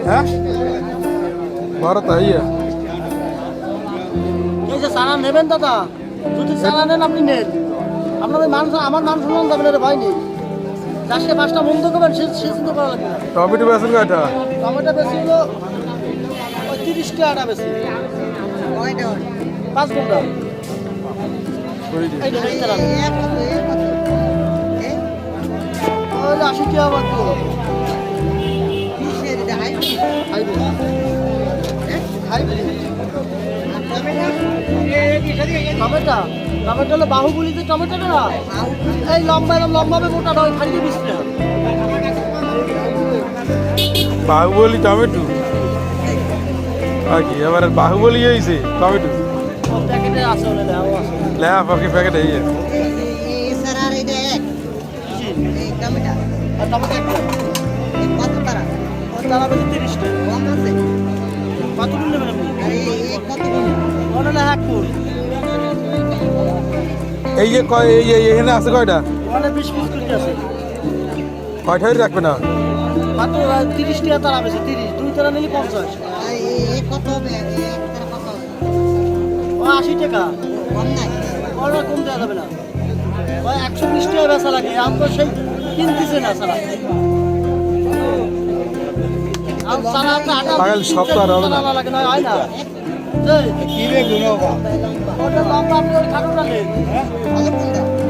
হ্যাঁ? বারো তাই এই যে চারা নেবেন দাদা? যদি চারা নেন আপনি নেন। আপনাদের মানুষ আমার মান সম্মান দেবেন এটা ভয় নেই। চারটে পাঁচটা বন্ধ করবেন সে সে চিন্তা করা লাগবে টমেটো বেসন কাটা টমেটো বেশি হলো ওই তিরিশ টাকাটা বেশি পাঁচ ঘণ্টা আশি টমেটো। বাহুবলি না, এই লম্বা এরকম লম্বা হবে মোটাটা খালি বিশ বাহুবলি টমেটো? আর কি বাহুবলি হয়েছে টমেটো? লেহা পাখি প্যাকেট এই কত এই যে এখানে আছে কয়টা? কয়টাই রাখবে না? মাত্র তিরিশ টাকা তারা বেশি তিরিশ। দুই তারা নিলে পঞ্চাশ। ও আশি টাকা। ওরা কম দেওয়া যাবে না। একশো বিশ টাকা বেচা লাগে। আম তো সেই কিনতেছে না সারা। পাগল হবে না। লাগে না হয় না?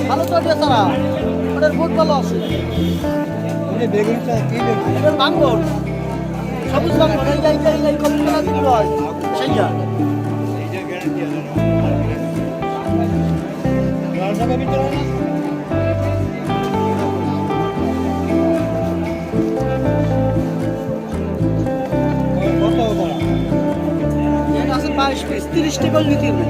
ভালো তো দিয়ে সারা। ওটার বহুত ভালো আছে। এটার সবুজ এই কম দিল হয় সেইটা আছে বাইশ পিস তিরিশ টাকা নিতে হবে